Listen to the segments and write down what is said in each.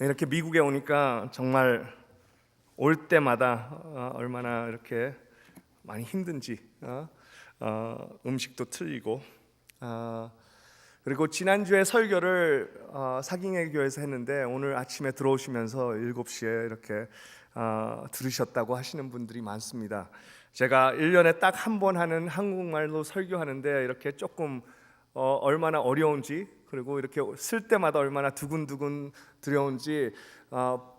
이렇게 미국에 오니까 정말 올 때마다 어, 얼마나 이렇게 많이 힘든지 어, 어, 음식도 틀리고 어, 그리고 지난주에 설교를 어, 사깅의 교회에서 했는데 오늘 아침에 들어오시면서 7시에 이렇게 어, 들으셨다고 하시는 분들이 많습니다. 제가 1년에 딱 한 번 하는 한국말로 설교하는데 이렇게 조금 어, 얼마나 어려운지 그리고 이렇게 쓸 때마다 얼마나 두근두근 두려운지 어,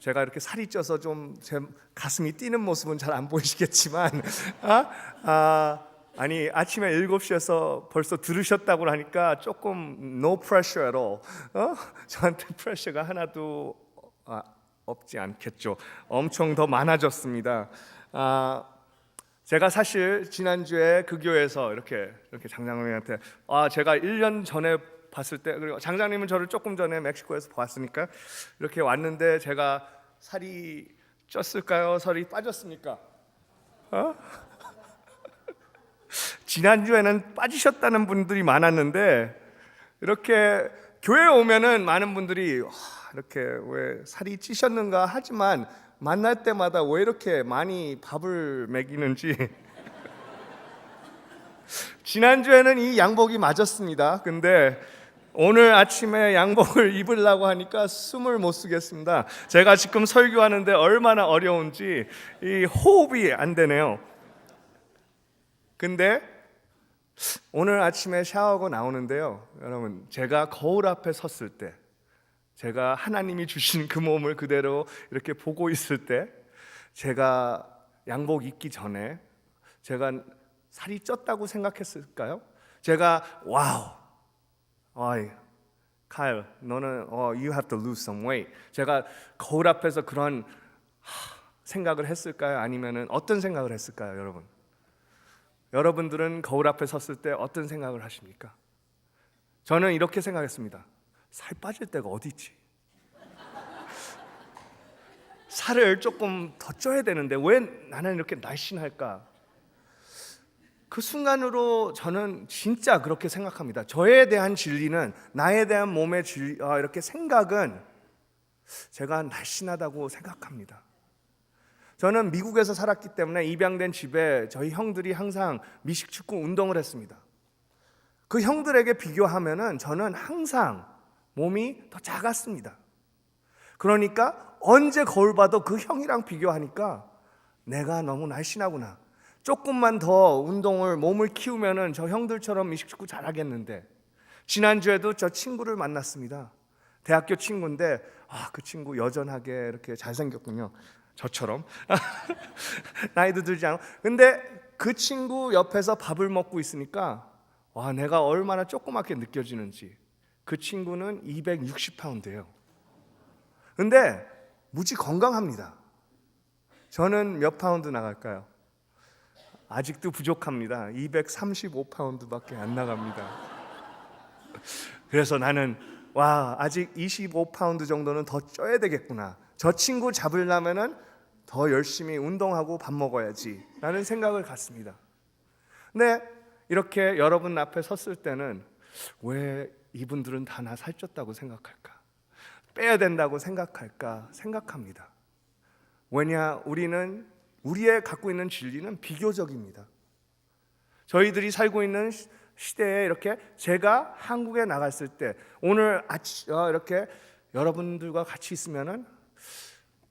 제가 이렇게 살이 쪄서 좀 제 가슴이 뛰는 모습은 잘 안 보이시겠지만 아, 아, 아니 아침에 7시에서 벌써 들으셨다고 하니까 조금 no pressure at all. 어? 저한테 프레셔가 하나도 아, 없지 않겠죠. 엄청 더 많아졌습니다. 아, 제가 사실 지난주에 그 교회에서 이렇게 이렇게 장장님한테 아 제가 1년 전에 봤을 때 그리고 장장님은 저를 조금 전에 멕시코에서 봤으니까 이렇게 왔는데 제가 살이 쪘을까요? 살이 빠졌습니까? 어? 지난주에는 빠지셨다는 분들이 많았는데 이렇게 교회 오면은 많은 분들이 와, 이렇게 왜 살이 찌셨는가 하지만 만날 때마다 왜 이렇게 많이 밥을 먹이는지 지난주에는 이 양복이 맞았습니다. 근데 오늘 아침에 양복을 입으려고 하니까 숨을 못 쓰겠습니다. 제가 지금 설교하는데 얼마나 어려운지 이 호흡이 안 되네요. 근데 오늘 아침에 샤워하고 나오는데요. 여러분, 제가 거울 앞에 섰을 때 제가 하나님이 주신 그 몸을 그대로 이렇게 보고 있을 때 제가 양복 입기 전에 제가 살이 쪘다고 생각했을까요? 제가 와우, 어이, 카일, 너는 어, you have to lose some weight. 제가 거울 앞에서 그런 하, 생각을 했을까요? 아니면은 어떤 생각을 했을까요, 여러분? 여러분들은 거울 앞에 섰을 때 어떤 생각을 하십니까? 저는 이렇게 생각했습니다. 살 빠질 데가 어디 있지? 살을 조금 더 쪄야 되는데 왜 나는 이렇게 날씬할까? 그 순간으로 저는 진짜 그렇게 생각합니다. 저에 대한 진리는 나에 대한 몸의 진리, 어, 이렇게 생각은 제가 날씬하다고 생각합니다. 저는 미국에서 살았기 때문에 입양된 집에 저희 형들이 항상 미식축구 운동을 했습니다. 그 형들에게 비교하면은 저는 항상 몸이 더 작았습니다. 그러니까 언제 거울 봐도 그 형이랑 비교하니까 내가 너무 날씬하구나. 조금만 더 운동을 몸을 키우면은 저 형들처럼 미식축구 잘하겠는데 지난주에도 저 친구를 만났습니다. 대학교 친구인데 아, 그 친구 여전하게 이렇게 잘생겼군요. 저처럼 나이도 들지 않고 근데 그 친구 옆에서 밥을 먹고 있으니까 와 내가 얼마나 조그맣게 느껴지는지 그 친구는 260파운드예요. 근데 무지 건강합니다. 저는 몇 파운드 나갈까요? 아직도 부족합니다. 235파운드밖에 안 나갑니다. 그래서 나는 와 아직 25파운드 정도는 더 쪄야 되겠구나. 저 친구 잡으려면은 더 열심히 운동하고 밥 먹어야지 라는 생각을 갖습니다. 근데 이렇게 여러분 앞에 섰을 때는 왜 이분들은 다 나 살쪘다고 생각할까? 빼야 된다고 생각할까? 생각합니다. 왜냐 우리는 우리의 갖고 있는 진리는 비교적입니다. 저희들이 살고 있는 시- 시대에 이렇게 제가 한국에 나갔을 때 오늘 아침 어, 이렇게 여러분들과 같이 있으면은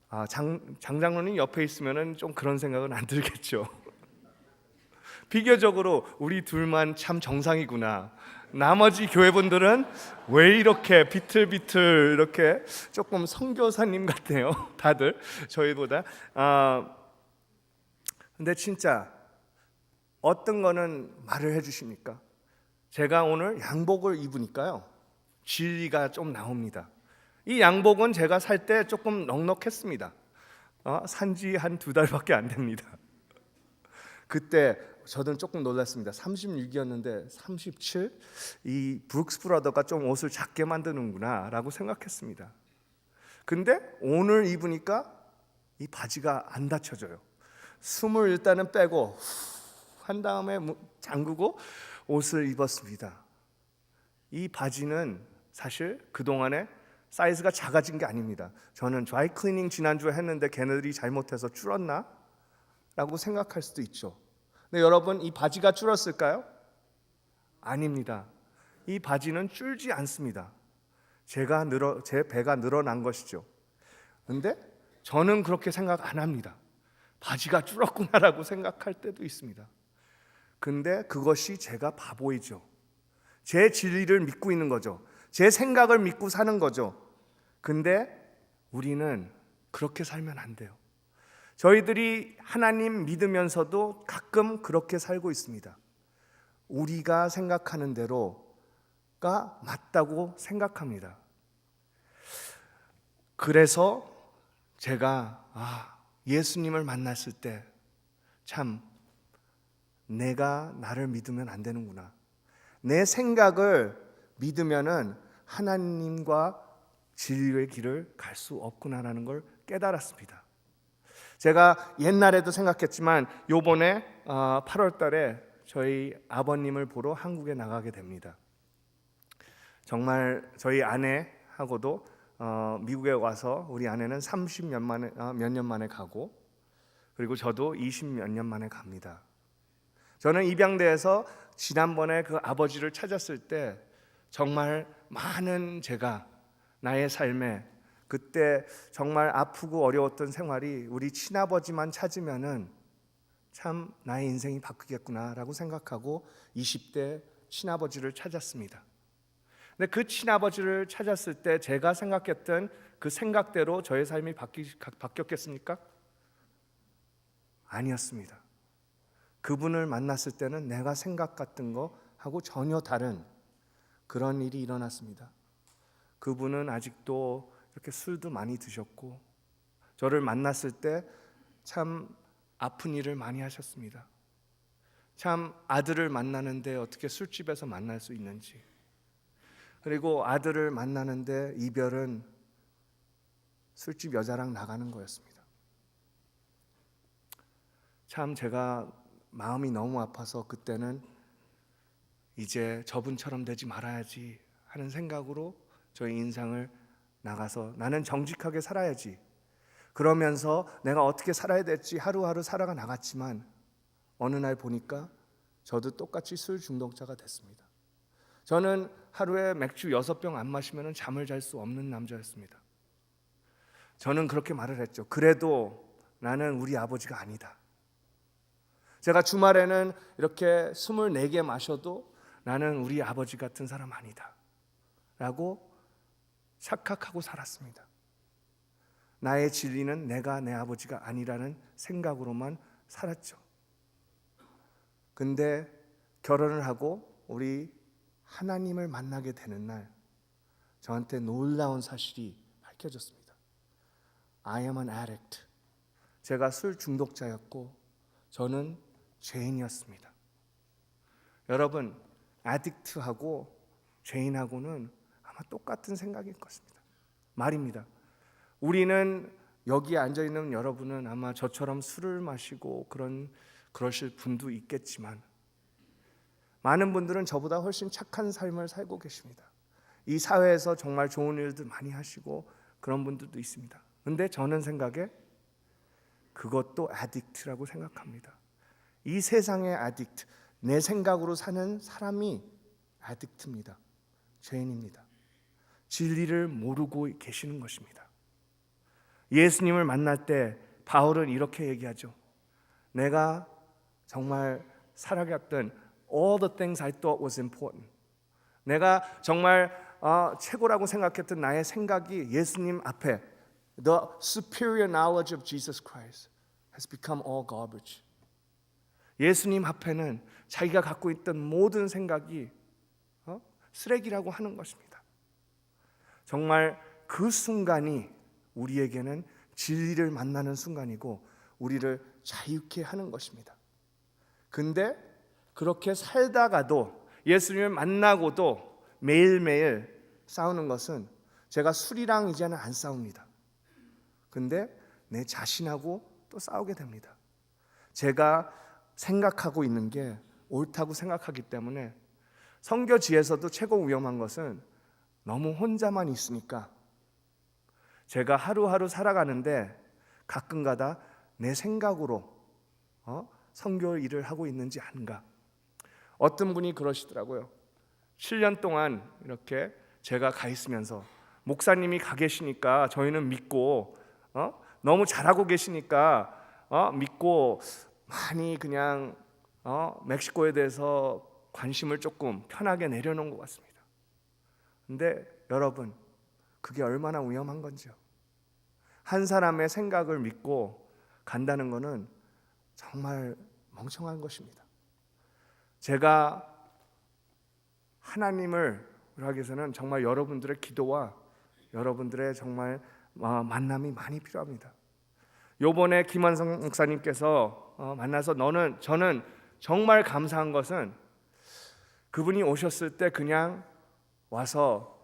아, 장, 장장로님 옆에 있으면은 좀 그런 생각은 안 들겠죠. 비교적으로 우리 둘만 참 정상이구나. 나머지 교회분들은 왜 이렇게 비틀비틀 이렇게 조금 선교사님 같네요. 다들 저희보다. 아, 근데 진짜 어떤 거는 말을 해주십니까? 제가 오늘 양복을 입으니까요. 진리가 좀 나옵니다. 이 양복은 제가 살 때 조금 넉넉했습니다. 어, 산지 한 두 달밖에 안 됩니다. 그때 저는 조금 놀랐습니다. 36이었는데 37? 이 브룩스 브라더가 좀 옷을 작게 만드는구나라고 생각했습니다. 근데 오늘 입으니까 이 바지가 안 닫혀져요. 숨을 일단은 빼고 후한 다음에 무- 잠그고 옷을 입었습니다. 이 바지는 사실 그 동안에 사이즈가 작아진 게 아닙니다. 저는 드라이 클리닝 지난주에 했는데 걔네들이 잘못해서 줄었나? 라고 생각할 수도 있죠. 근데 여러분 이 바지가 줄었을까요? 아닙니다. 이 바지는 줄지 않습니다. 제가 늘어 제 배가 늘어난 것이죠. 근데 저는 그렇게 생각 안 합니다. 바지가 줄었구나라고 생각할 때도 있습니다. 근데 그것이 제가 바보이죠. 제 진리를 믿고 있는 거죠. 제 생각을 믿고 사는 거죠. 근데 우리는 그렇게 살면 안 돼요. 저희들이 하나님 믿으면서도 가끔 그렇게 살고 있습니다. 우리가 생각하는 대로가 맞다고 생각합니다. 그래서 제가 아, 예수님을 만났을 때 참 내가 나를 믿으면 안 되는구나. 내 생각을 믿으면은 하나님과 진리의 길을 갈 수 없구나라는 걸 깨달았습니다. 제가 옛날에도 생각했지만 요번에 8월 달에 저희 아버님을 보러 한국에 나가게 됩니다. 정말 저희 아내하고도 어, 미국에 와서 우리 아내는 30년 만에 어, 몇년 만에 가고 그리고 저도 20몇 년 만에 갑니다. 저는 입양대에서 지난번에 그 아버지를 찾았을 때 정말 많은 제가 나의 삶에 그때 정말 아프고 어려웠던 생활이 우리 친아버지만 찾으면은 참 나의 인생이 바뀌겠구나라고 생각하고 20대 친아버지를 찾았습니다. 근데 그 친아버지를 찾았을 때 제가 생각했던 그 생각대로 저의 삶이 바뀌, 바뀌었겠습니까? 아니었습니다. 그분을 만났을 때는 내가 생각했던 거 하고 전혀 다른 그런 일이 일어났습니다. 그분은 아직도 이렇게 술도 많이 드셨고 저를 만났을 때 참 아픈 일을 많이 하셨습니다. 참 아들을 만나는데 어떻게 술집에서 만날 수 있는지 그리고 아들을 만나는데 이별은 술집 여자랑 나가는 거였습니다. 참 제가 마음이 너무 아파서 그때는 이제 저분처럼 되지 말아야지 하는 생각으로 저의 인상을 나가서 나는 정직하게 살아야지. 그러면서 내가 어떻게 살아야 될지 하루하루 살아가 나갔지만 어느 날 보니까 저도 똑같이 술 중독자가 됐습니다. 저는 하루에 맥주 여섯 병 안 마시면 잠을 잘 수 없는 남자였습니다. 저는 그렇게 말을 했죠. 그래도 나는 우리 아버지가 아니다. 제가 주말에는 이렇게 24개 마셔도 나는 우리 아버지 같은 사람 아니다. 라고 착각하고 살았습니다. 나의 진리는 내가 내 아버지가 아니라는 생각으로만 살았죠. 근데 결혼을 하고 우리 하나님을 만나게 되는 날 저한테 놀라운 사실이 밝혀졌습니다. I am an addict. 제가 술 중독자였고 저는 죄인이었습니다. 여러분, 아딕트하고 죄인하고는 아마 똑같은 생각일 것입니다. 말입니다. 우리는 여기 앉아 있는 여러분은 아마 저처럼 술을 마시고 그런 그러실 분도 있겠지만 많은 분들은 저보다 훨씬 착한 삶을 살고 계십니다. 이 사회에서 정말 좋은 일들 많이 하시고 그런 분들도 있습니다. 근데 저는 생각에 그것도 아딕트라고 생각합니다. 이 세상의 아딕트, 내 생각으로 사는 사람이 아딕트입니다. 죄인입니다. 진리를 모르고 계시는 것입니다. 예수님을 만날 때 바울은 이렇게 얘기하죠. 내가 정말 살아갔던 all the things I thought was important. 내가 정말 어, 최고라고 생각했던 나의 생각이 예수님 앞에 the superior knowledge of Jesus Christ has become all garbage. 예수님 앞에는 자기가 갖고 있던 모든 생각이 어? 쓰레기라고 하는 것입니다. 정말 그 순간이 우리에게는 진리를 만나는 순간이고 우리를 자유케 하는 것입니다. 근데 그렇게 살다가도 예수님을 만나고도 매일매일 싸우는 것은 제가 술이랑 이제는 안 싸웁니다. 근데 내 자신하고 또 싸우게 됩니다. 제가 생각하고 있는 게 옳다고 생각하기 때문에 성교지에서도 최고 위험한 것은 너무 혼자만 있으니까 제가 하루하루 살아가는데 가끔가다 내 생각으로 어? 선교 일을 하고 있는지 아는가? 어떤 분이 그러시더라고요. 7년 동안 이렇게 제가 가 있으면서 목사님이 가 계시니까 저희는 믿고 어? 너무 잘하고 계시니까 어? 믿고 많이 그냥 어? 멕시코에 대해서 관심을 조금 편하게 내려놓은 것 같습니다. 근데 여러분 그게 얼마나 위험한 건지요. 한 사람의 생각을 믿고 간다는 것은 정말 멍청한 것입니다. 제가 하나님을 하기 위해서는 정말 여러분들의 기도와 여러분들의 정말 어, 만남이 많이 필요합니다. 요번에 김한성 목사님께서 어, 만나서 너는 저는 정말 감사한 것은 그분이 오셨을 때 그냥 와서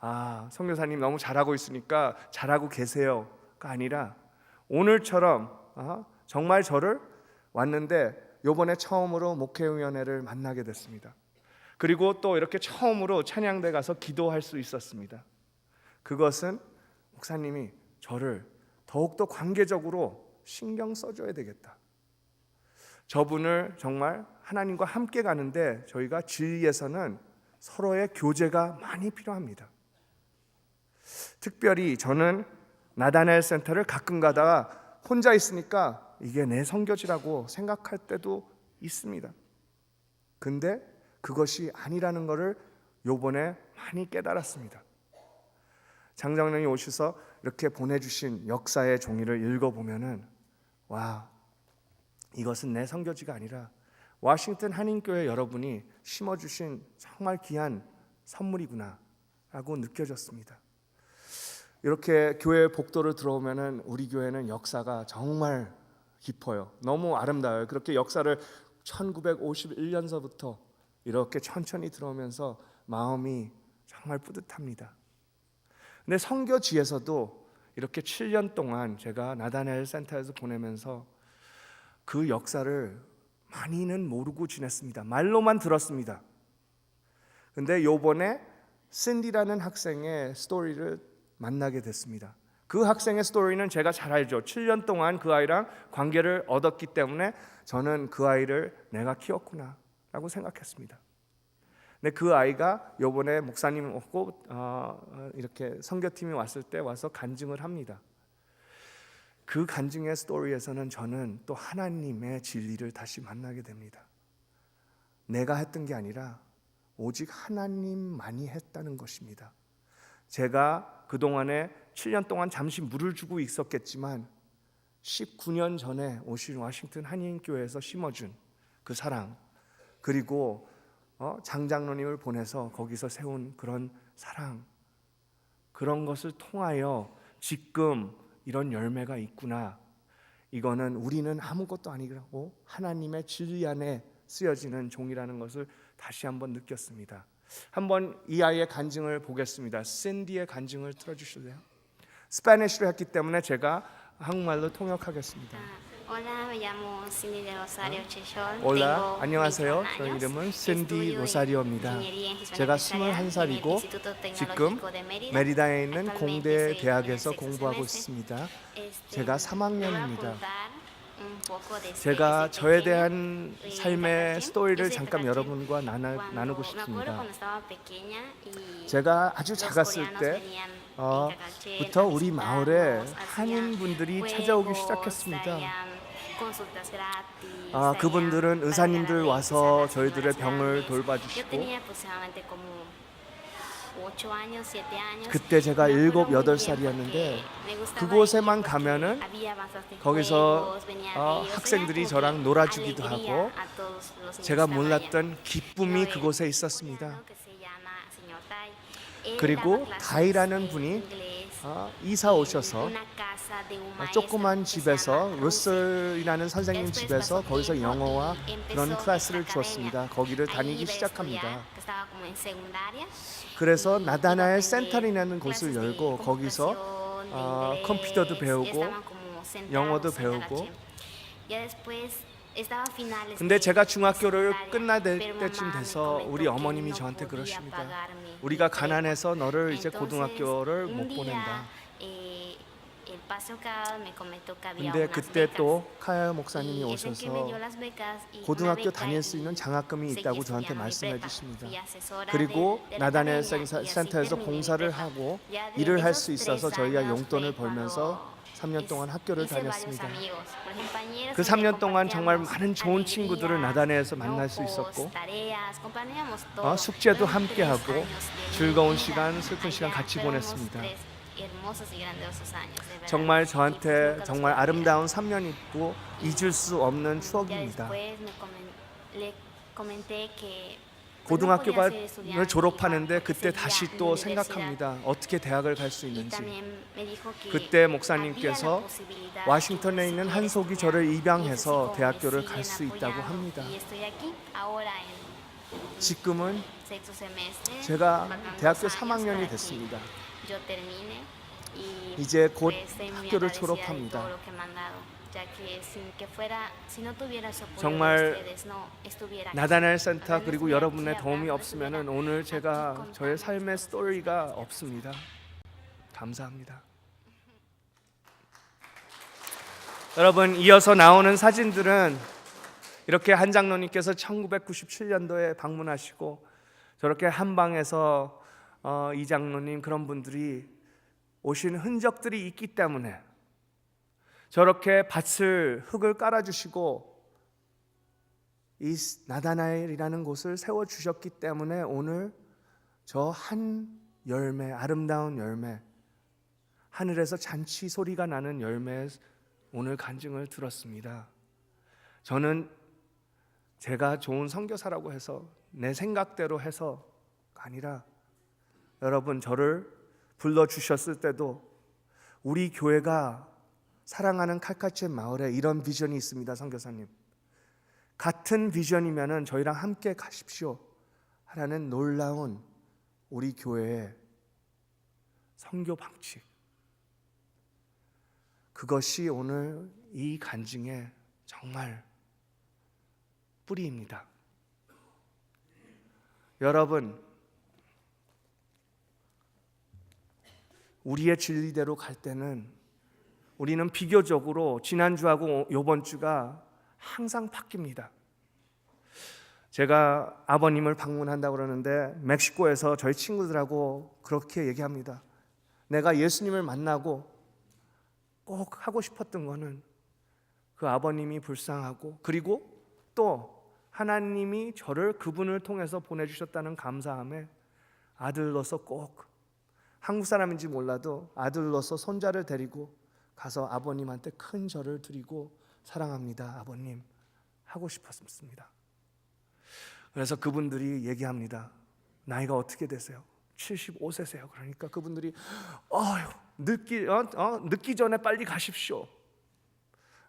아 성교사님 너무 잘하고 있으니까 잘하고 계세요가 아니라 오늘처럼 어, 정말 저를 왔는데 요번에 처음으로 목회위원회를 만나게 됐습니다. 그리고 또 이렇게 처음으로 찬양대 가서 기도할 수 있었습니다. 그것은 목사님이 저를 더욱더 관계적으로 신경 써줘야 되겠다. 저분을 정말 하나님과 함께 가는데 저희가 진리에서는 서로의 교제가 많이 필요합니다. 특별히 저는 나다넬 센터를 가끔 가다가 혼자 있으니까 이게 내 성교지라고 생각할 때도 있습니다. 근데 그것이 아니라는 것을 요번에 많이 깨달았습니다. 장장님이 오셔서 이렇게 보내주신 역사의 종이를 읽어보면은 와 이것은 내 성교지가 아니라 워싱턴 한인교회 여러분이 심어주신 정말 귀한 선물이구나라고 느껴졌습니다. 이렇게 교회 복도를 들어오면은 우리 교회는 역사가 정말 깊어요. 너무 아름다워요. 그렇게 역사를 1951년서부터 이렇게 천천히 들어오면서 마음이 정말 뿌듯합니다. 근데 성교지에서도 이렇게 7년 동안 제가 나다넬 센터에서 보내면서 그 역사를 많이는 모르고 지냈습니다. 말로만 들었습니다. 근데 요번에 신디라는 학생의 스토리를 만나게 됐습니다. 그 학생의 스토리는 제가 잘 알죠. 7년 동안 그 아이랑 관계를 얻었기 때문에 저는 그 아이를 내가 키웠구나라고 생각했습니다. 근데 그 아이가 요번에 목사님 오고 어, 이렇게 선교팀이 왔을 때 와서 간증을 합니다. 그 간증의 스토리에서는 저는 또 하나님의 진리를 다시 만나게 됩니다. 내가 했던 게 아니라 오직 하나님만이 했다는 것입니다. 제가 그동안에 7년 동안 잠시 물을 주고 있었겠지만 19년 전에 오신 워싱턴 한인교회에서 심어준 그 사랑 그리고 어, 장장로님을 보내서 거기서 세운 그런 사랑 그런 것을 통하여 지금 이런 열매가 있구나. 이거는 우리는 아무것도 아니고 하나님의 진리 안에 쓰여지는 종이라는 것을 다시 한번 느꼈습니다. 한번 이 아이의 간증을 보겠습니다. 샌디의 간증을 틀어주실래요? 스페니쉬로 했기 때문에 제가 한국말로 통역하겠습니다. Hola, me llamo Cindy de Rosario Chechol. 올라 Tengo 안녕하세요. 21 저. 이름은 샌디 로사리오입니다. 제가 empresarial en el 21살이고 Instituto 지금. 메리다에 있는 공대 대학에서 공부하고. 있습니다. 제가 voy a 3학년입니다. contar un poco desde- 제가 저에. 대한 삶의. 스토리를 잠깐. 여러분과 me acuerdo 싶습니다. 제가 아주 작았을 coreanos 때 venían en 어, Tatachi 부터 a 우리 마을에 한인분들이 찾아오기 시작했습니다. 아, 그분들은 의사님들 와서 저희들의 병을. 돌봐주시고 Yo tenía aproximadamente como 8 años, 7 años. 그때 제가 일곱, 여덟 살이었는데 그곳에만 가면은 거기서 어, 학생들이 저랑 놀아주기도 하고 제가. 몰랐던 기쁨이 그곳에 있었습니다. 그리고 다이라는 분이 어, 이사 오셔서 어, 조그만 집에서. 루슬이라는 선생님 집에서 거기서 영어와 그런 클래스를. 주었습니다. 거기를 다니기 시작합니다. 그래서 aprender 센터리라는 곳을 열고 거기서 어, 컴퓨터도 배우고 영어도 배우고 근데 제가 중학교를 끝날 때- 때쯤 돼서 우리 어머님이 저한테 그러십니다. 우리가. 가난해서 너를 이제 고등학교를 못 보낸다. eh, 근데 그때. 또 카야 목사님이 오셔서 고등학교 다닐 수 있는 장학금이 있다고 저한테 말씀해. 주십니다. 그리고 센터- así 센터에서 봉사를. 하고 일을 할 수 있어서 저희가 용돈을 벌면서 3년 동안 학교를 다녔습니다. 그 donde 3년 동안 정말 많은 좋은 친구들을 나다네에서 만날 수 있었고. 어, 숙제도 Fueron 함께 tres 하고 años de 즐거운 시간, 슬픈 시간. 같이 보냈습니다. 정말 저한테 정말. 아름다운 3년이고 잊을 수 없는 추억입니다. 고등학교를 졸업하는데 그때 다시 또. 생각합니다. 어떻게 대학을 갈 수 있는지. 그때 목사님께서 와싱턴에 있는 한속이 저를 입양해서 대학교를 갈 수 있다고. 합니다. 지금은. 제가 대학교 dos años 3학년이 para que 됐습니다. 이제 곧 학교를 졸업합니다. 정말. 나다넬 센터 그리고 여러분의 도움이 없으면 오늘 제가 저의 삶의. 스토리가 없습니다. 감사합니다. 여러분 이어서 나오는 사진들은 이렇게 한 장로님께서 1997년도에 방문하시고 저렇게 한 방에서 어, 이 장로님 그런 분들이 오신 흔적들이 있기 때문에 저렇게 밭을 흙을 깔아주시고 이 나다나엘이라는 곳을 세워 주셨기 때문에 오늘 저 한 열매 아름다운 열매 하늘에서 잔치 소리가 나는 열매 오늘 간증을 들었습니다. 저는 제가 좋은 선교사라고 해서 내 생각대로 해서가 아니라 여러분 저를 불러 주셨을 때도 우리 교회가 사랑하는 칼카체 마을에 이런 비전이 있습니다, 선교사님. 같은 비전이면은 저희랑 함께 가십시오. 하라는 놀라운 우리 교회의 선교 방식. 그것이 오늘 이 간증의 정말 뿌리입니다. 여러분, 우리의 진리대로 갈 때는 우리는 비교적으로 지난주하고 요번 주가 항상 바뀝니다. 제가 아버님을 방문한다고 그러는데 멕시코에서 저희 친구들하고 그렇게 얘기합니다. 내가 예수님을 만나고 꼭 하고 싶었던 거는 그 아버님이 불쌍하고 그리고 또 하나님이 저를 그분을 통해서 보내주셨다는 감사함에 아들로서 꼭 한국 사람인지 몰라도 아들로서 손자를 데리고 가서 아버님한테 큰 절을 드리고 사랑합니다 아버님 하고 싶었습니다. 그래서 그분들이 얘기합니다. 나이가 어떻게 되세요? 75세세요. 그러니까 그분들이 어휴 늦기 어, 어, 늦기 전에 빨리 가십시오.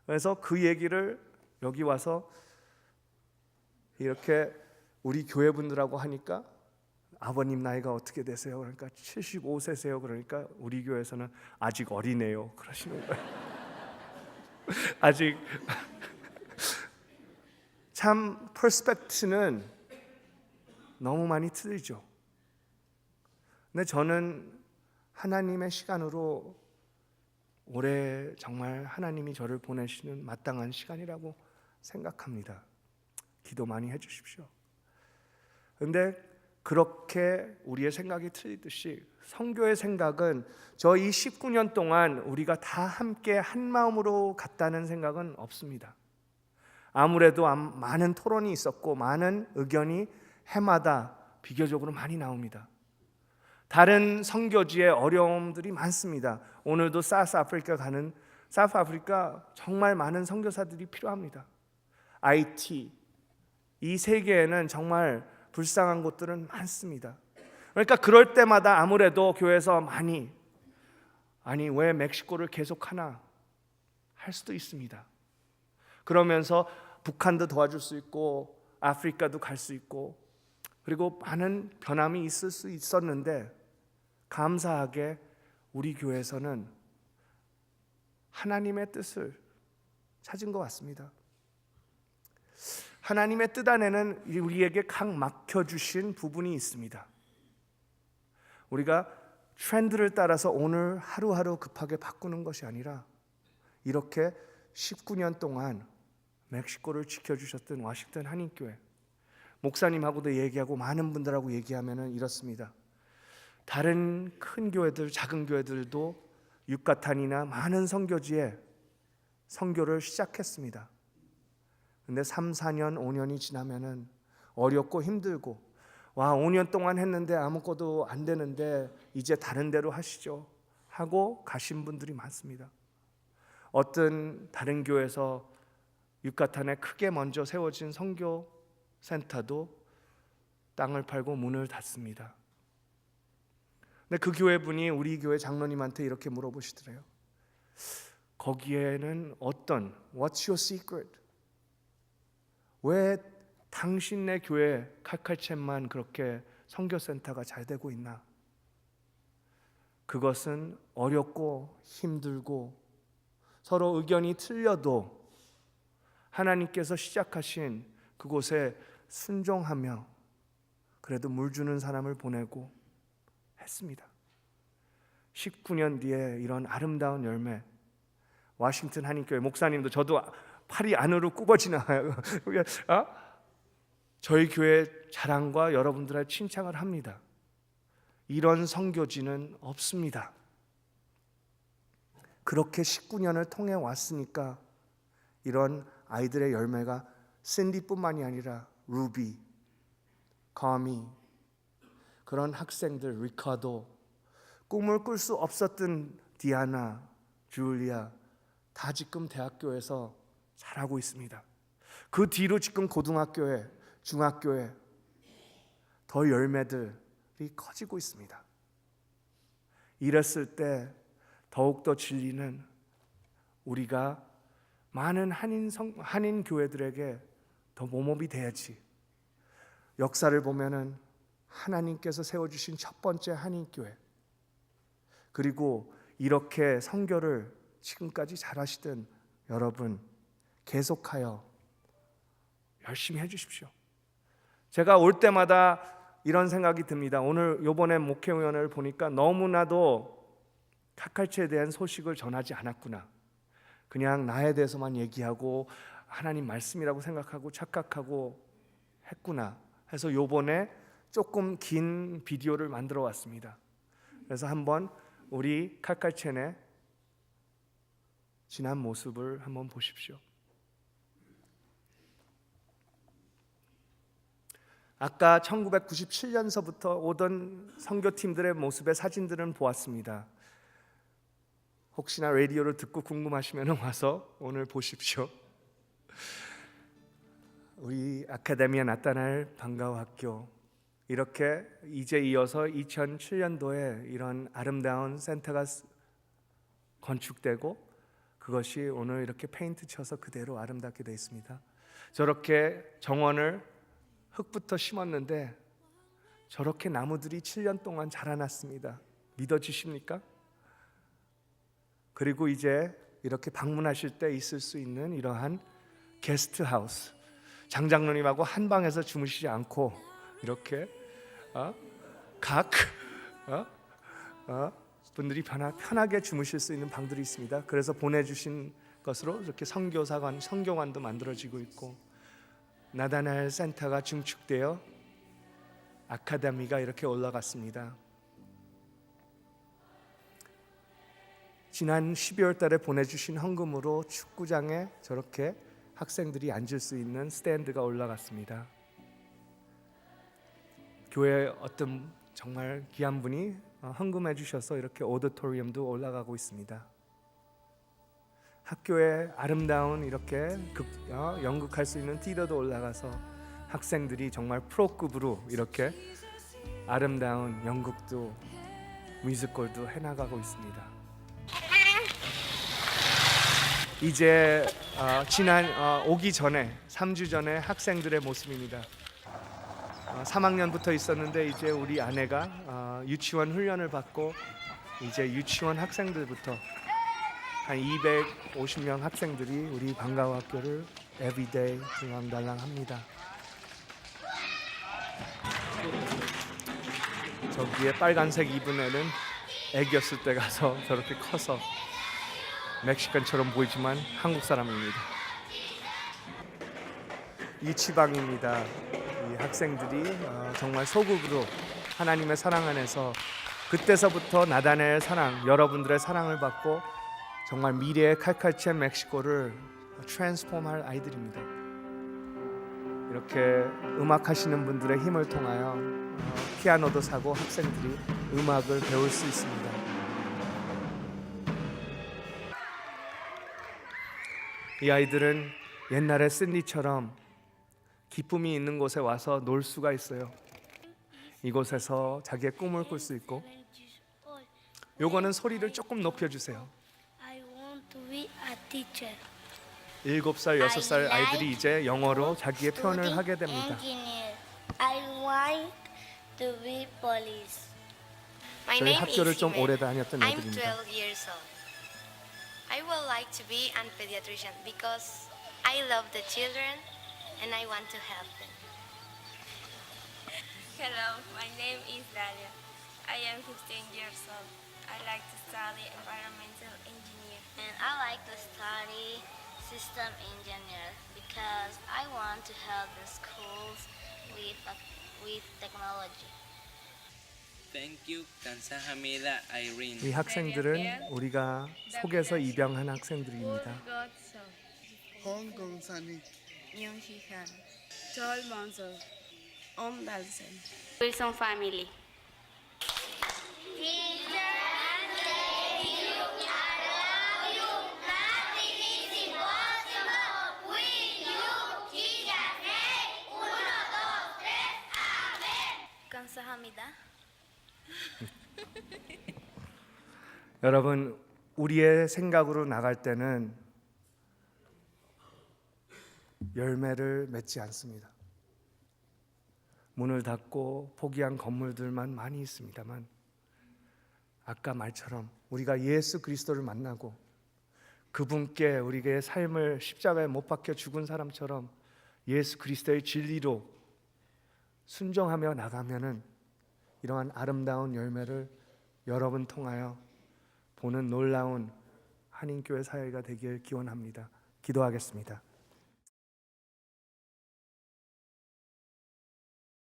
그래서 그 얘기를 여기 와서 이렇게 우리 교회 분들하고 하니까 아버님 나이가 어떻게 되세요? 그러니까 75세세요. 그러니까 우리 교회에서는 아직 어리네요. 그러시는 거예요. 아직 참 퍼스펙트는 너무 많이 틀리죠. 근데 저는 하나님의 시간으로 올해 정말 하나님이 저를 보내시는 마땅한 시간이라고 생각합니다. 기도 많이 해 주십시오. 근데 그렇게 우리의 생각이 틀리듯이 성교의 생각은 저 이 19년 동안 우리가 다 함께 한 마음으로 갔다는 생각은 없습니다. 아무래도 암- 많은 토론이 있었고 많은 의견이 해마다 비교적으로 많이 나옵니다. 다른 선교지의 어려움들이 많습니다. 오늘도 사우스 아프리카 가는 사우스 아프리카 정말 많은 선교사들이 필요합니다. IT 이 세계에는 정말 불쌍한 곳들은 많습니다. 그러니까 그럴 때마다 아무래도 교회에서 많이 아니 왜 멕시코를 계속 하나 할 수도 있습니다. 그러면서 북한도 도와줄 수 있고 아프리카도 갈 수 있고 그리고 많은 변함이 있을 수 있었는데 감사하게 우리 교회에서는 하나님의 뜻을 찾은 것 같습니다. 하나님의 뜻 안에는 우리에게 각 막혀 주신 부분이 있습니다. 우리가 트렌드를 따라서 오늘 하루하루 급하게 바꾸는 것이 아니라 이렇게 19년 동안 멕시코를 지켜주셨던 와싱턴 한인교회 목사님하고도 얘기하고 많은 분들하고 얘기하면은 이렇습니다. 다른 큰 교회들, 작은 교회들도 육가탄이나 많은 선교지에 선교를 시작했습니다. 근데 3, 4년, 5년이 지나면은 어렵고 힘들고 와, 5년 동안 했는데 아무것도 안 되는데 이제 다른 데로 하시죠. 하고 가신 분들이 많습니다. 어떤 다른 교회에서 육가탄에 크게 먼저 세워진 선교 센터도 땅을 팔고 문을 닫습니다. 근데 그 교회 분이 우리 교회 장로님한테 이렇게 물어보시더래요. 거기에는 어떤 What's your secret? 왜 당신네 교회 칼칼챔만 그렇게 선교센터가 잘 되고 있나? 그것은 어렵고 힘들고 서로 의견이 틀려도 하나님께서 시작하신 그곳에 순종하며 그래도 물 주는 사람을 보내고 했습니다. 19년 뒤에 이런 아름다운 열매 와싱턴 한인교회 목사님도 저도 팔이 안으로 굽어지나요? 어? 저희 교회 자랑과 여러분들의 칭찬을 합니다. 이런 선교지는 없습니다. 그렇게 19년을 통해 왔으니까 이런 아이들의 열매가 샌디뿐만이 아니라 루비, 가미 그런 학생들 리카도 꿈을 꿀 수 없었던 디아나, 줄리아 다 지금 대학교에서 잘하고 있습니다. 그 뒤로 지금 고등학교에 중학교에 더 열매들이 커지고 있습니다. 이랬을 때 더욱더 진리는 우리가 많은 한인 성, 한인 교회들에게 더 모범이 돼야지. 역사를 보면은 하나님께서 세워 주신 첫 번째 한인 교회. 그리고 이렇게 선교를 지금까지 잘하시던 여러분 계속하여 열심히 해 주십시오. 제가 올 때마다 이런 생각이 듭니다. 오늘 요번에 목회위원회를 보니까 너무나도 카칼치에 대한 소식을 전하지 않았구나. 그냥 나에 대해서만 얘기하고 하나님 말씀이라고 생각하고 착각하고 했구나. 해서 요번에 조금 긴 비디오를 만들어 왔습니다. 그래서 한번 우리 칼칼첸의 지난 모습을 한번 보십시오. 아까 1997년서부터 오던 선교팀들의 모습의 사진들은 보았습니다. 혹시나 라디오를 듣고 궁금하시면 와서 오늘 보십시오. 우리 아카데미아 나타날 방과후 학교 이렇게 이제 이어서 2007년도에 이런 아름다운 센터가 건축되고 그것이 오늘 이렇게 페인트 쳐서 그대로 아름답게 되어 있습니다. 저렇게 정원을 흙부터 심었는데 저렇게 나무들이 7년 동안 자라났습니다. 믿어지십니까? 그리고 이제 이렇게 방문하실 때 있을 수 있는 이러한 게스트하우스 장장로님하고 한 방에서 주무시지 않고 이렇게 어? 각 어? 어? 분들이 편하, 편하게 주무실 수 있는 방들이 있습니다. 그래서 보내주신 것으로 이렇게 선교사관, 선교관도 만들어지고 있고 나다날 센터가 증축되어 아카데미가 이렇게 올라갔습니다. 지난 12월 달에 보내주신 헌금으로 축구장에 저렇게 학생들이 앉을 수 있는 스탠드가 올라갔습니다. 교회 어떤 정말 귀한 분이 어, 헌금해 주셔서 이렇게 오디토리움도 올라가고 있습니다. 학교에 아름다운 이렇게 극, 어, 연극할 수 있는 티더도 올라가서 학생들이 정말 프로급으로 이렇게 아름다운 연극도 뮤지컬도 해나가고 있습니다. 이제 어, 지난 어, 오기 전에 3주 전에 학생들의 모습입니다. 어, 3학년부터 있었는데 이제 우리 아내가 어, 유치원 훈련을 받고 이제 유치원 학생들부터 한 250명 학생들이 우리 방과후 학교를 에브리데이 중앙달랑 합니다. 저기에 빨간색 입은 애는 애기였을 때 가서 저렇게 커서 멕시칸처럼 보이지만 한국 사람입니다. 이치방입니다. 이 학생들이 어, 정말 소극으로 하나님의 사랑 안에서 그때서부터 나다나의 사랑, 여러분들의 사랑을 받고 정말 미래의 칼칼치한 멕시코를 트랜스폼할 아이들입니다. 이렇게 음악 하시는 분들의 힘을 통하여 어, 피아노도 사고 학생들이 음악을 배울 수 있습니다. 이 아이들은 옛날에 신디처럼 기쁨이 있는 곳에 와서 놀 수가 있어요. 이곳에서 자기의 꿈을 꿀 수 있고 요거는 소리를 조금 높여 주세요. I want to be a teacher. 일곱 살 여섯 살 아이들이 이제 영어로 자기의 표현을 하게 됩니다. Engineer. I want to be police. My 저희 name 학교를 is 좀 Jimena. 오래 다녔던 I'm 애들입니다. 12 years old. I would like to be a pediatrician because I love the children and I want to help them. Hello, my name is Dalia. I am 15 years old. I like to study environmental engineer. And I like to study system engineer because I want to help the schools with uh, with technology. Thank you, 감사합니다, Irene. 이 학생들은 우리가 속에서 입양한 학생들입니다. Hong Sunny. Myung-Hee-han. Joel Monzo. Om Dalsen. Wilson family. 감사합니다. 여러분 우리의 생각으로 나갈 때는 열매를 맺지 않습니다. 문을 닫고 포기한 건물들만 많이 있습니다만 아까 말처럼 우리가 예수 그리스도를 만나고 그분께 우리의 삶을 십자가에 못 박혀 죽은 사람처럼 예수 그리스도의 진리로 순종하며 나가면은 이러한 아름다운 열매를 여러분 통하여 보는 놀라운 한인교회 사회가 되길 기원합니다. 기도하겠습니다.